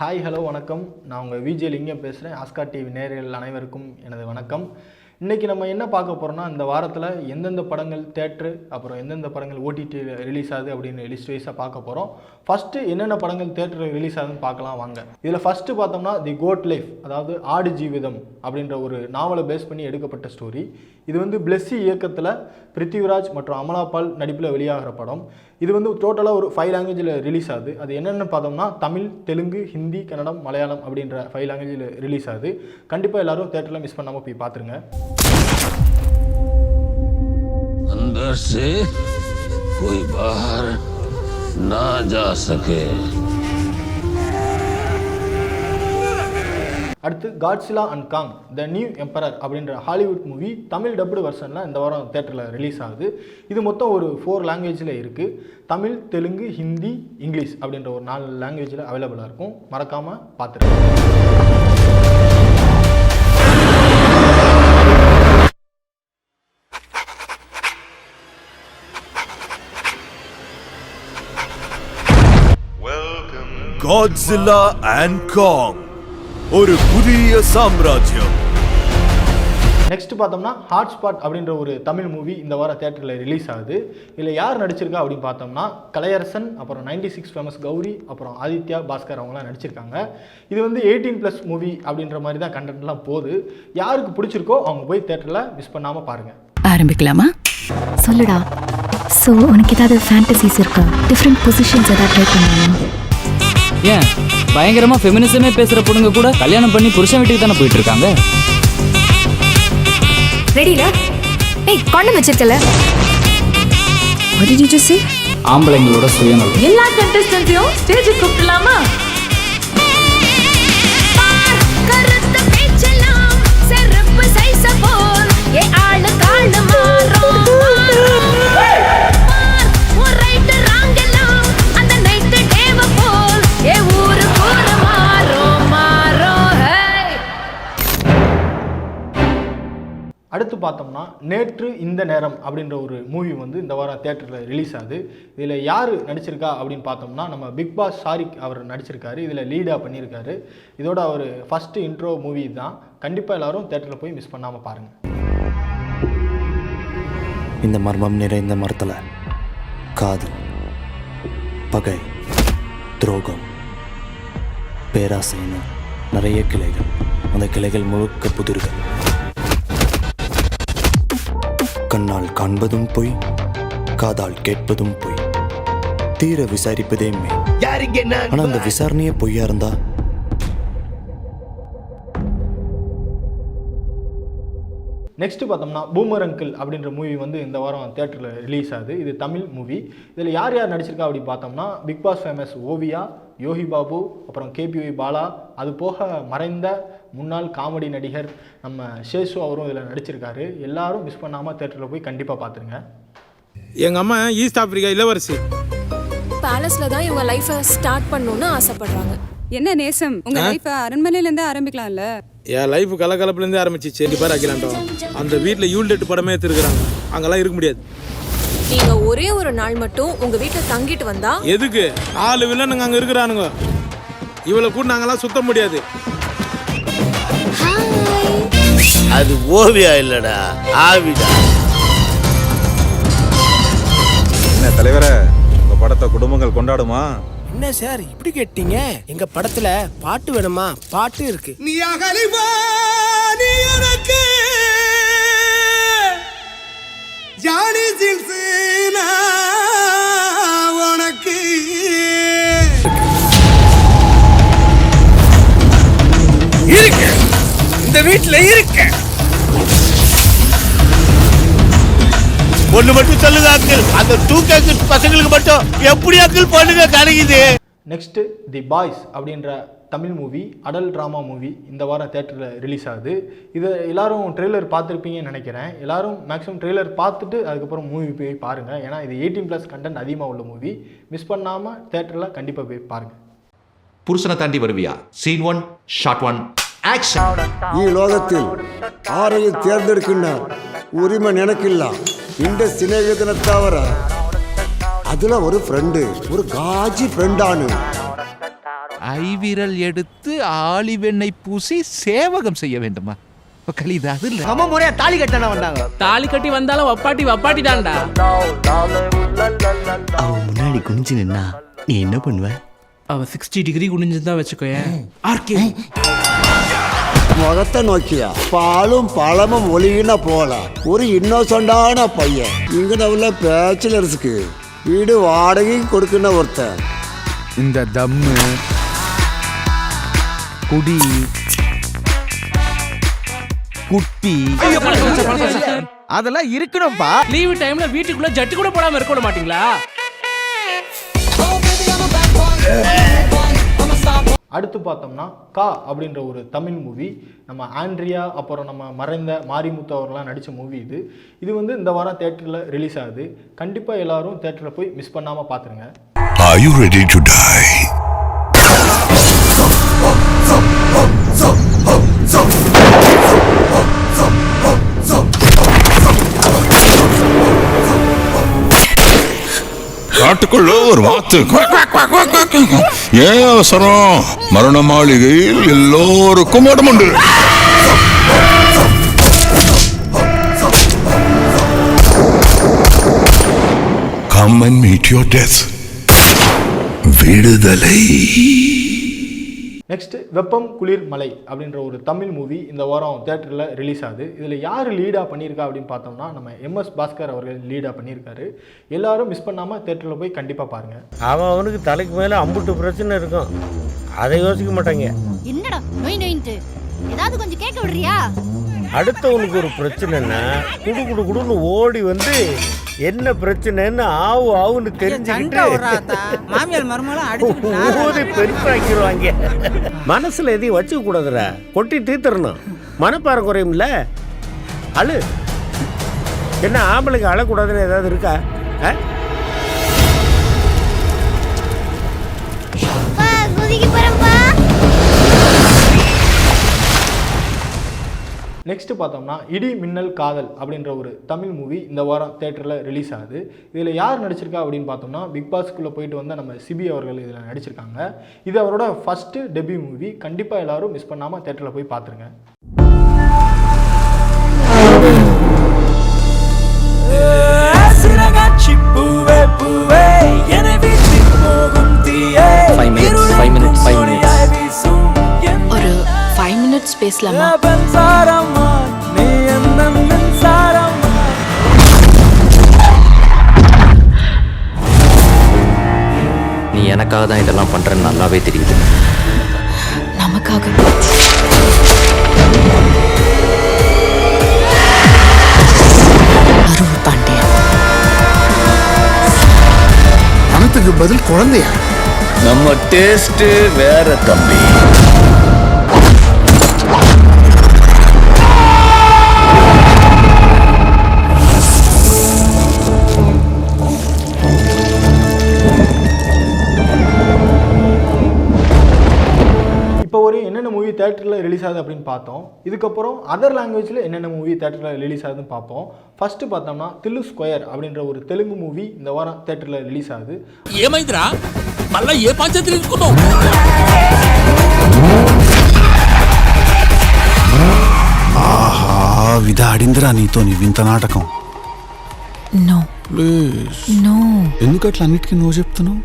Hi hello வணக்கம். நான் உங்கள் விஜய் லிங்கம் பேசுகிறேன் ஆஸ்கா டிவி நேரில் அனைவருக்கும் எனது வணக்கம். இன்றைக்கி நம்ம என்ன பார்க்க போகிறோம்னா இந்த வாரத்தில் எந்தெந்த படங்கள் தேட்ரு அப்புறம் எந்தெந்த படங்கள் ஓடிடி ரிலீஸ் ஆகுது அப்படின்னு லிஸ்ட் வைஸாக பார்க்க போகிறோம் ஃபஸ்ட்டு என்னென்ன படங்கள் தேட்டர் ரிலீஸ் ஆகுதுன்னு பார்க்கலாம் வாங்க. இதில் ஃபஸ்ட்டு பார்த்தோம்னா தி கோட் லைஃப் அதாவது ஆடு ஜீவிதம் அப்படின்ற ஒரு நாவலை பேஸ் பண்ணி எடுக்கப்பட்ட ஸ்டோரி இது வந்து பிளெஸ்ஸி இயக்கத்தில் பிருத்திவிராஜ் மற்றும் அமலா பால் நடிப்பில் வெளியாகிற படம். இது வந்து டோட்டலாக ஒரு ஃபைவ் லாங்குவேஜில் ரிலீஸ் ஆகுது. அது என்னென்னு பார்த்தோம்னா தமிழ் தெலுங்கு ஹிந்தி கன்னடம் மலையாளம் அப்படின்ற ஃபைவ் லாங்குவேஜில் ரிலீஸ் ஆகுது. கண்டிப்பாக எல்லாரும் தேட்டரில் மிஸ் பண்ணாமல் போய் பார்த்துருங்க. अंदर से कोई बाहर ना जा सके அடுத்து Godzilla and Kong the new empire அப்படின்ற ஹாலிவுட் மூவி தமிழ் டப்டு வெர்ஷனில் இந்த வாரம் தேட்டரில் ரிலீஸ் ஆகுது இது மொத்தம் ஒரு ஃபோர் லாங்குவேஜில் இருக்குது தமிழ் தெலுங்கு ஹிந்தி இங்கிலீஷ் அப்படின்ற ஒரு நாலு லாங்குவேஜில் அவைலபிளாக இருக்கும் மறக்காமல் பார்த்துருங்க காட்ஸில்லா அண்ட் காங் ஒரு புதிய சாம்ராஜ்யம். நெக்ஸ்ட் பார்த்தோம்னா ஹாட்ஸ்பாட் அப்படின்ற ஒரு தமிழ் மூவி இந்த வாரம் தேட்டரில் ரிலீஸ் ஆகுது. இதில் யார் நடிச்சிருக்கா அப்படின்னு பார்த்தோம்னா கலையரசன் அப்புறம் 96 சிக்ஸ் ஃபேமஸ் கௌரி அப்புறம் ஆதித்யா பாஸ்கர் அவங்களாம் நடிச்சிருக்காங்க. இது வந்து எயிட்டீன் ப்ளஸ் மூவி அப்படின்ற மாதிரி தான் கண்டென்ட்லாம் போகுது. யாருக்கு பிடிச்சிருக்கோ அவங்க போய் தேட்டரில் மிஸ் பண்ணாமல் பாருங்கள் ஆரம்பிக்கலாமா? சொல்லுடா. ஸோ உனக்கு ஏதாவது ஃபேண்டசிஸ் இருக்கா? டிஃப்ரெண்ட் பொசிஷன்ஸ் ஏதாவது ட்ரை பண்ணலாமா ஏன்? பயங்கரமா ஃபெமினிசமே பேசுற பொண்ணுங்க கூட கல்யாணம் பண்ணி புருஷன் வீட்டுக்கு தானே போயிட்டு இருக்காங்க? ரெடில ஏய் கொண்டு வச்சிருக்கல. What did you just say? ஆம்பளைங்களோட சுயநலம். எல்லா கண்டஸ்டன்ட்டையும் ஸ்டேஜுக்கு கூப்பிடலாமா? பார்த்தோம்னா நேற்று இந்த நேரம் அப்படின்ற ஒரு மூவி வந்து இந்த வாரம் தேட்டரில் ரிலீஸ் ஆகுது. இதில் யார் நடிச்சிருக்கா அப்படின்னு பார்த்தோம்னா நம்ம பிக் பாஸ் ஷாரிக் அவர் நடிச்சிருக்காரு. இதில் லீடாக பண்ணியிருக்காரு. இதோட அவர் ஃபஸ்ட்டு இன்ட்ரோ மூவி தான். கண்டிப்பாக எல்லாரும் தேட்டரில் போய் மிஸ் பண்ணாமல் பாருங்கள் இந்த மர்மம் நிறைந்த மரத்தில் காதல் பகை துரோகம் பேராசைன்னு நிறைய கிளைகள். அந்த கிளைகள் முழுக்க புதிர்கள். கண்ணால் காண்பதும் பொய் காதால் கேட்பதும் பொய். தீர விசாரிப்பதே மெய் ஆனா அந்த விசாரணையே பொய்யா இருந்தா நெக்ஸ்ட் பார்த்தோம்னா பூமர் அங்கிள் அப்படின்ற மூவி வந்து இந்த வாரம் தேட்டரில் ரிலீஸ் ஆகுது. இது தமிழ் மூவி இதில் யார் யார் நடிச்சிருக்கா அப்படி பார்த்தோம்னா Bigg Boss famous Oviya Yogi Babu அப்புறம் கேபிஒய் பாலா அது போக மறைந்த முன்னாள் காமெடி நடிகர் நம்ம சேஷு அவரும் இதில் நடிச்சிருக்காரு. எல்லாரும் மிஸ் பண்ணாமல் தேட்டரில் போய் கண்டிப்பாக பார்த்துருங்க. எங்க அம்மா ஈஸ்ட் ஆப்பிரிக்கா இளவரசி. பேலஸ்ல தான் இவங்க லைஃபை ஸ்டார்ட் பண்ணணும்னு ஆசைப்படுறாங்க. என்ன நேசம்? உங்க லைஃப் அரண்மனையில இருந்து ஆரம்பிக்கலாம்ல? என் லைஃப் கலகலப்புலேருந்தே ஆரம்பிச்சிச்சு. ரெண்டு பேர் அகிலாண்டோம் அந்த வீட்டில் யூல்டெட் படமே எடுத்துருக்குறாங்க. அங்கெல்லாம் இருக்க முடியாது. நீங்க ஒரே ஒரு நாள் மட்டும் உங்க வீட்டுல தங்கிட்டு வந்தா? எதுக்கு? நாலு வில்லனுங்க அங்கே இருக்கிறானுங்க. இவளை கூட நாங்கெல்லாம் சுத்த முடியாது. அது ஓவியா இல்லடா. ஆவிடா. என்ன தலைவரே உங்க படத்தை குடும்பங்கள் கொண்டாடுமா? என்ன சார் இப்படி கேட்டீங்க? எங்க படத்துல பாட்டு வேணுமா? பாட்டு இருக்கு. நீ நீ எனக்கு. ஜானி உனக்கு. இருக்கு. இந்த வீட்டுல இருக்கு. ஒண்ணு மட்டும் சொல்லுங்க அங்கிள் அந்த தூக்க பசங்களுக்கு மட்டும் எப்படி அங்கிள் பண்ணுங்க கிடைக்குது நெக்ஸ்ட் தி பாய்ஸ் அப்படின்ற Tamil movie adult drama movie இந்த வாரம் தேட்டரில் ரிலீஸ் ஆகுது. இதை எல்லோரும் ட்ரெய்லர் பார்த்துருப்பீங்கன்னு நினைக்கிறேன். எல்லோரும் மேக்ஸிமம் ட்ரெய்லர் பார்த்துட்டு அதுக்கப்புறம் மூவி போய் பாருங்கள் ஏன்னா இது எயிட்டீன் ப்ளஸ் கண்டென்ட் அதிகமாக உள்ள மூவி மிஸ் பண்ணாமல் தேட்டரில் கண்டிப்பாக போய் பாருங்கள் புருஷனை தாண்டி வருவியா? Scene one shot one action ஈ லோகத்தில் ஆரையை தேர்ந்தெடுக்கின்ற உரிமை நினைக்கலாம் இந்த சிநேகிதனை தவிர அதுல ஒரு ஃப்ரெண்டு ஒரு காஜி ஃப்ரெண்டானு ஐவிரல் எடுத்து ஆலிவெண்ணை பூசி சேவகம் செய்ய வேண்டுமா? இது அது இல்ல. நம்ம முறையா தாலி கட்டண வந்தாங்க. தாலி கட்டி வந்தாலும் வப்பாட்டி வப்பாட்டி தான்டா அவ முன்னாடி குனிஞ்சு நின்னா நீ என்ன பண்ணுவ? அவ சிக்ஸ்டி டிகிரி குனிஞ்சிருந்தா வச்சுக்கோயேன். ஆர்கே முகத்தை நோக்கியா? பாலும் பழமும் ஒளியின போல. ஒரு இன்னோசண்டான பையன். இங்க உள்ள பேச்சுலர்ஸுக்கு வீடு வாடகைக்கு கொடுக்குன ஒருத்தன். இந்த தம்மு குடி குட்டி. அதெல்லாம் இருக்கணும்பா. லீவு டைம்ல வீட்டுக்குள்ள ஜட்டு கூட போடாம இருக்க மாட்டீங்களா? அடுத்து பார்த்தோம்னா கா அப்படின்ற ஒரு தமிழ் மூவி நம்ம ஆண்ட்ரியா அப்புறம் நம்ம மறைந்த மாரிமுத்து அவர்கள்லாம் நடித்த மூவி இது. இது வந்து இந்த வாரம் தேட்டரில் ரிலீஸ் ஆகுது. கண்டிப்பாக எல்லாரும் தேட்டரில் போய் மிஸ் பண்ணாமல் பார்த்துருங்க Are you ready to die? காட்டுக்குள்ள ஒரு வாத்து. ஏன் அவசரம் மரண மாளிகையில் எல்லோருக்கும் இடம் உண்டு. Come and meet your death. விடுதலை. நெக்ஸ்ட் வெப்பம் குளிர் மலை அப்படின்ற ஒரு தமிழ் மூவி இந்த வாரம் தேட்டரில் ரிலீஸ் ஆகுது. இதில் யார் லீடாக பண்ணியிருக்கா அப்படின்னு பார்த்தோம்னா நம்ம எம்எஸ் பாஸ்கர் அவர்கள் லீடாக பண்ணியிருக்காரு. எல்லாரும் மிஸ் பண்ணாமல் தேட்டரில் போய் கண்டிப்பாக பாருங்கள் அவன் அவனுக்கு தலைக்கு மேல அம்புட்டு பிரச்சனை இருக்கும். அதை யோசிக்க மாட்டாங்க. என்னடா நொய் நொயின்ட்டு? ஏதாவது கொஞ்சம் கேட்க விடுறியா? அடுத்தவனுக்கு ஒரு பிரச்சனைன்னா குடு குடு குடுன்னு ஓடி வந்து என்ன பிரச்சனைன்னு ஆவு ஆவுன்னு தெரிஞ்சுக்கிட்டு மாமியார் மருமகளும் ஊதி பெருசாக்கிடுவாங்க மனசுல எதையும் வச்சுக்க கூடாதுடா. கொட்டி தீர்த்தரணும் மனப்பாறை குறையும்ல அழு. என்ன ஆம்பளைக்கு அழக்கூடாதுன்னு ஏதாவது இருக்கா? ஆ? நெக்ஸ்ட் பார்த்தோம்னா இடி மின்னல் காதல் அப்படின்ற ஒரு தமிழ் மூவி இந்த வாரம் தேட்டரில் ரிலீஸ் ஆகுது. இதில் யார் நடிச்சிருக்கா அப்படின்னு பார்த்தோம்னா பிக் பாஸ்க்குள்ளே போயிட்டு வந்த நம்ம சிபி அவர்கள் இதில் நடிச்சிருக்காங்க. இது அவரோட ஃபஸ்ட்டு டெபியூ மூவி கண்டிப்பாக எல்லாரும் மிஸ் பண்ணாமல் தேட்டரில் போய் பார்த்துருங்க. ஒரு ஃபைவ் மினிட்ஸ் பேசலாமா? பணத்துக்கு பதில் குழந்தையா? நம்ம டேஸ்ட் வேற தம்பி. மூவி தேட்டரில் ரிலீஸ் ஆகுது அப்படின்னு பார்த்தோம் இதுக்கப்புறம் அதர் லாங்குவேஜில் என்னென்ன மூவி தேட்டரில் ரிலீஸ் ஆகுதுன்னு பார்ப்போம் ஃபஸ்ட்டு பார்த்தோம்னா தில்லு ஸ்கொயர் அப்படின்ற ஒரு தெலுங்கு மூவி இந்த வாரம் தேட்டரில் ரிலீஸ் ஆகுது ఏమైందిరా మళ్ళా ఏ పంచాయతీ తీసుకున్నావు ఆహా విధాడిందిరా నీతో నీ వింత నాటకం నో ప్లీజ్ నో ఎందుకు అట్లా అన్నిటికీ నువ్వు చెప్తున్నావు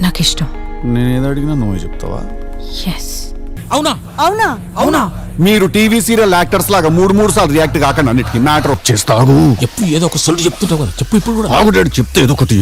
నాకు ఇష్టం నేను ఏదో అడిగినా నువ్వే చెప్తావా ఎస్ అవునా అవునా అవునా మీరు టీవీ సీరియల్ యాక్టర్స్ లాగా మూడు మూడు సార్లు రియాక్ట్ కాకండి అన్నిటికీ మ్యాటర్ వచ్చేస్తాగు ఎప్పుడు ఏదో ఒక సొల్లు చెప్తుంటావు కదా చెప్పు ఇప్పుడు కూడా ఆగుడాడు చెప్తే ఏదో ఒకటి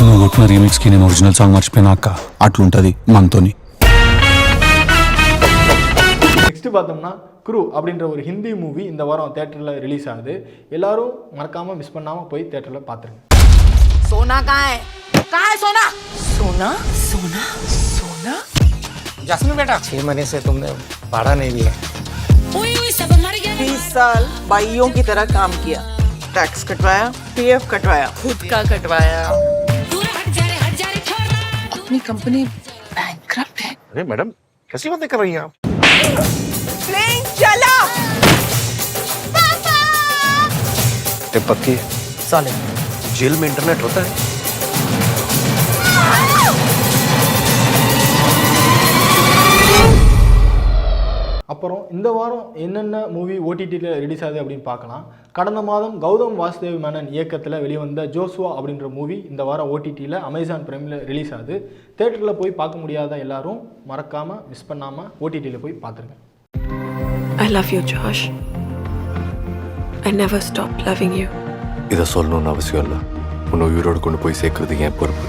నువ్వు కొట్టిన రీమిక్స్ కి నేను ఒరిజినల్ సాంగ్ మర్చిపోయినా అక్క అట్లుంటది మనతోని நெக்ஸ்ட் பார்த்தோம்னா குரு அப்படின்ற ஒரு ஹிந்தி மூவி இந்த வாரம் தேட்டரில் ரிலீஸ் ஆகுது எல்லாரும் மறக்காமல் மிஸ் பண்ணாமல் போய் தேட்டரில் பார்த்துருங்க सोना कहाँ है? कहाँ है सोना? सोना? सोना? सोना? जसमी बेटा। छह महीने से तुमने भाड़ा नहीं दिया बीस साल भाइयों की तरह काम किया। टैक्स कटवाया पीएफ कटवाया। खुद का कटवाया। अपनी कंपनी बैंकक्रप्ट है। अरे मैडम कैसी बातें कर रही हैं आप? प्लेन चला। पक्की साले। जेल में इंटरनेट होता है அப்புறம் இந்த வாரம் என்னென்ன மூவி ஓடிடியில் ரிலீஸ் ஆகுது அப்படின்னு பார்க்கலாம் கடந்த மாதம் கௌதம் வாசுதேவ் மேனன் இயக்கத்தில் வெளிவந்த ஜோஸ்வா அப்படின்ற மூவி இந்த வாரம் ஓடிடியில் அமேசான் பிரைமில் ரிலீஸ் ஆகுது தேட்டரில் போய் பார்க்க முடியாத எல்லாரும் மறக்காமல் மிஸ் பண்ணாமல் ஓடிடியில் போய் பார்த்துருங்க I love you Josh I never stop loving you இதை சொல்லணும்னு அவசியம் இல்லை. உன்னை உயிரோடு கொண்டு போய் சேர்க்கறது என் பொறுப்பு.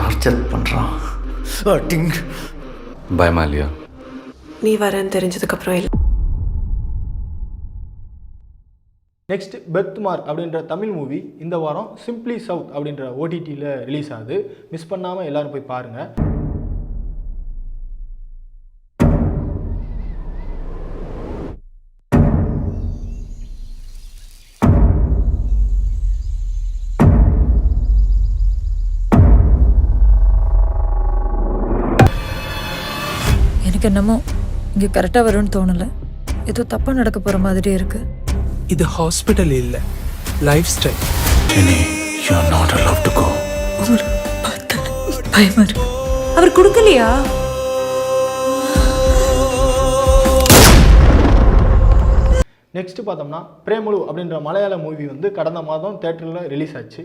டார்ச்சர் பண்ணுறான் பயமா இல்லையா? நீ வரேன்னு தெரிஞ்சதுக்கப்புறம் இல்லை. நெக்ஸ்ட் பெர்த்மார்க் அப்படின்ற தமிழ் மூவி இந்த வாரம் சிம்ப்ளி சவுத் அப்படின்ற ஓடிடியில் ரிலீஸ் ஆகுது. மிஸ் பண்ணாமல் எல்லோரும் போய் பாருங்கள் எனக்கு என்னமோ இங்கே கரெக்டாக வரும்னு தோணலை. ஏதோ தப்பாக நடக்க போகிற மாதிரி இருக்குது இது ஹாஸ்பிட்டல் இல்ல. Lifestyle you are not allow to go அவர் பார்த்தாலே பயமா இருக்கு அவர் கொடுக்கலையா? நெக்ஸ்ட் பார்த்தோம்னா பிரேமலு அப்படின்ற மலையாள மூவி வந்து கடந்த மாதம் தேட்டரில் ரிலீஸ் ஆச்சு.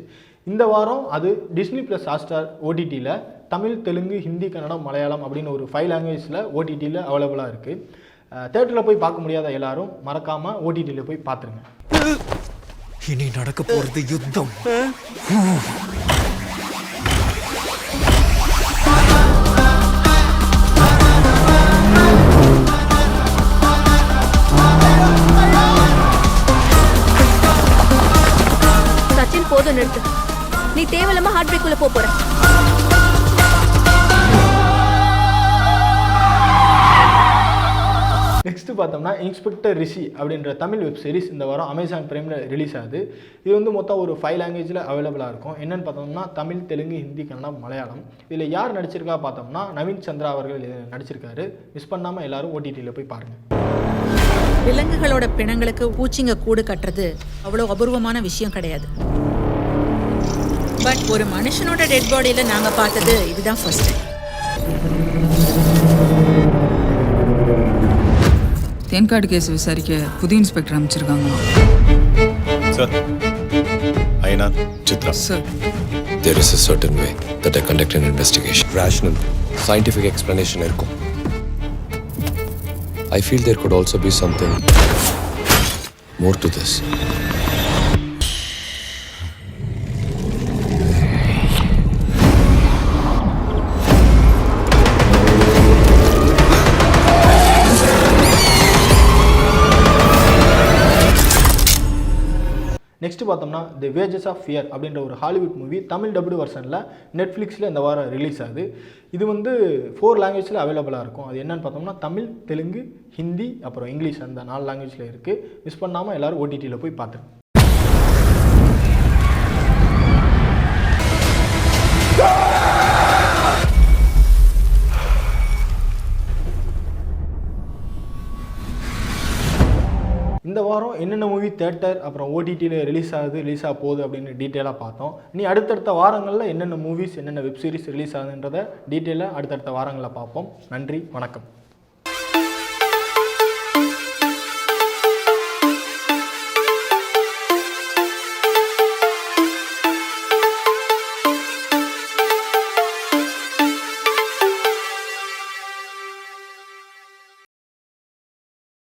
இந்த வாரம் அது டிஸ்னி ப்ளஸ் ஹாட்ஸ்டார் ஓடிடியில் தமிழ் தெலுங்கு ஹிந்தி கன்னடம் மலையாளம் அப்படின்னு ஒரு ஃபைவ் லாங்குவேஜில் ஓடிடியில் அவைலபிளாக இருக்குது தேட்டரில் போய் பார்க்க முடியாத எல்லாரும் மறக்காமல் ஓடிடியில் போய் பார்த்துருங்க. இனி நடக்க போறது யுத்தம். சச்சின் போதும் நிறுத்து. நீ தேவையில்லாம ஹார்ட் பிரேக் உள்ள போற. நெக்ஸ்ட் பார்த்தோம்னா இன்ஸ்பெக்டர் ரிஷி அப்படின்ற தமிழ் வெப் சீரிஸ் இந்த வாரம் அமேசான் பிரைமில் ரிலீஸ் ஆகுது. இது வந்து மொத்தம் ஒரு ஃபைவ் லாங்குவேஜில் அவைலபிளாக இருக்கும். என்னென்னு பார்த்தோம்னா தமிழ் தெலுங்கு ஹிந்தி கன்னடம் மலையாளம். இதில் யார் நடிச்சிருக்கா பார்த்தோம்னா நவீன் சந்திரா அவர்கள் இதில் நடிச்சிருக்காரு. மிஸ் பண்ணாமல் எல்லாரும் ஓடிடியில் போய் பாருங்கள் விலங்குகளோட பிணங்களுக்கு பூச்சிங்க கூடு கட்டுறது அவ்வளோ அபூர்வமான விஷயம் கிடையாது. பட் ஒரு மனுஷனோட டெட் பாடியில் நாங்கள் பார்த்தது இதுதான் ஃபர்ஸ்ட் தென்காடு கேஸ் விசாரிக்க புது இன்ஸ்பெக்டர் அமைச்சிருக்காங்க sir Aina Chitra sir There is a certain way that I conduct an investigation. Rational, scientific explanation இருக்கும். I feel there could also be something more to this. Next பார்த்தோம்னா the wages of fear அப்படின்ற ஒரு Hollywood movie Tamil dubbed வெர்ஷனில் நெட்ஃப்ளிக்ஸில் இந்த வாரம் release ஆகுது. இது வந்து ஃபோர் லாங்குவேஜில் அவைலபிளாக இருக்கும். அது என்னென்னு பார்த்தோம்னா தமிழ் தெலுங்கு ஹிந்தி அப்புறம் இங்கிலீஷ் அந்த நாலு லாங்குவேஜில் இருக்குது மிஸ் பண்ணாமல் எல்லோரும் ஓடிடியில் போய் பார்த்துருங்க. இந்த வாரம் என்னென்ன மூவி தேட்டர் அப்புறம் ஓடிடியில் ரிலீஸ் ஆகுது ரிலீஸ் ஆக போகுது அப்படின்னு டீட்டெயிலாக பார்த்தோம். இனி அடுத்தடுத்த வாரங்களில் என்னென்ன மூவிஸ் என்னென்ன வெப் சீரிஸ் ரிலீஸ் ஆகுதுன்றதை டீட்டெயிலாக அடுத்தடுத்த வாரங்களில் பார்ப்போம். நன்றி வணக்கம்.